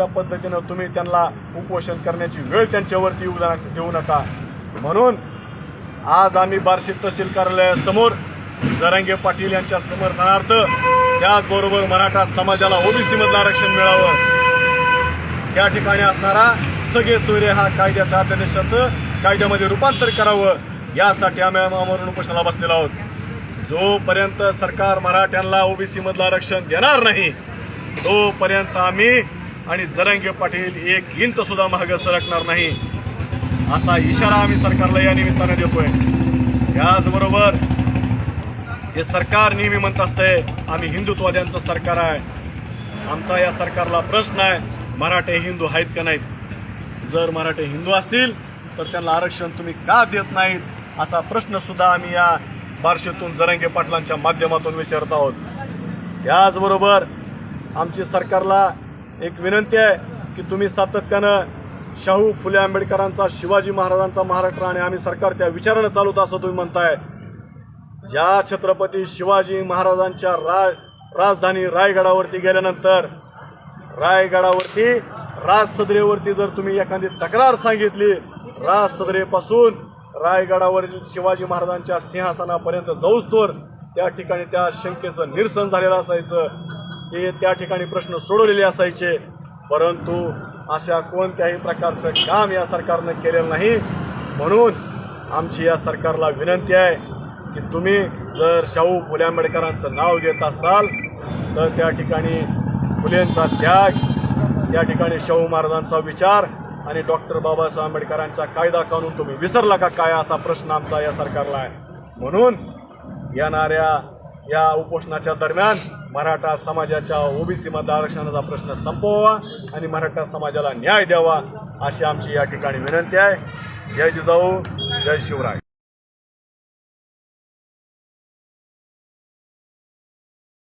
अशा पद्धतीनं तुम्ही त्यांना उपोषण करण्याची वेळ त्यांच्यावरती येऊ देऊ नका. म्हणून आज आम्ही बार्शी तहसील कार्यालयासमोर जरांगे पाटील यांच्या समर्थनार्थ त्याचबरोबर मराठा समाजाला ओबीसी मधलं आरक्षण मिळावं. त्या ठिकाणी असणारा सगळे सोयरे हा कायद्याच्या अध्यादेशाचं कायद्यामध्ये रूपांतर करावं यासाठी आम्ही आमरण उपोषणाला बसलेलो आहोत. जोपर्यंत सरकार मराठ्यांना ओबीसी मधलं आरक्षण देणार नाही तोपर्यंत आम्ही आणि जरंगे पाटील एक इंच सुद्धा मागे सरकणार नाही. असा इशारा आम्ही सरकारला या निमित्ताने देतोय. त्याचबरोबर हे सरकार नेहमी म्हणत असतंय आम्ही हिंदुत्ववाद्यांचं सरकार आहे. आमचा या सरकारला प्रश्न आहे मराठे हिंदू आहेत का नाहीत? जर मराठे हिंदू असतील तर त्यांना आरक्षण तुम्ही का देत नाहीत? असा प्रश्न सुद्धा आम्ही या बारशेतून जरंगे पाटलांच्या माध्यमातून विचारत आहोत. त्याचबरोबर आमची सरकारला एक विनंती आहे की तुम्ही सातत्यानं शाहू फुले आंबेडकरांचा शिवाजी महाराजांचा महाराष्ट्र आणि आम्ही सरकार त्या विचारानं चालवत असं तुम्ही म्हणताय. ज्या छत्रपती शिवाजी महाराजांच्या रा राजधानी रायगडावरती गेल्यानंतर रायगडावरती राज सदरेवरती जर तुम्ही एखादी तक्रार सांगितली राज सदरेपासून रायगडावरील शिवाजी महाराजांच्या सिंहासनापर्यंत जाऊस्तोवर त्या ठिकाणी त्या शंकेचं निरसन झालेलं असायचं. ते त्या ठिकाणी प्रश्न सोडवलेले असायचे. परंतु अशा कोणत्याही प्रकारचं काम या सरकारनं केलेलं नाही. म्हणून आमची या सरकारला विनंती आहे की तुम्ही जर शाहू फुले आंबेडकरांचं नाव घेत असाल तर त्या ठिकाणी फुलेंचा त्याग त्या ठिकाणी शाहू महाराजांचा विचार आणि डॉक्टर बाबासाहेब आंबेडकरांचा कायदा कानून तुम्ही विसरला का काय असा प्रश्न आमचा या सरकारला आहे. म्हणून येणाऱ्या या उपोषणाच्या दरम्यान मराठा समाजाच्या ओबीसी मधल्या आरक्षणाचा प्रश्न संपवावा आणि मराठा समाजाला न्याय द्यावा अशी आमची या ठिकाणी विनंती आहे. जय जिजाऊ जय शिवराय.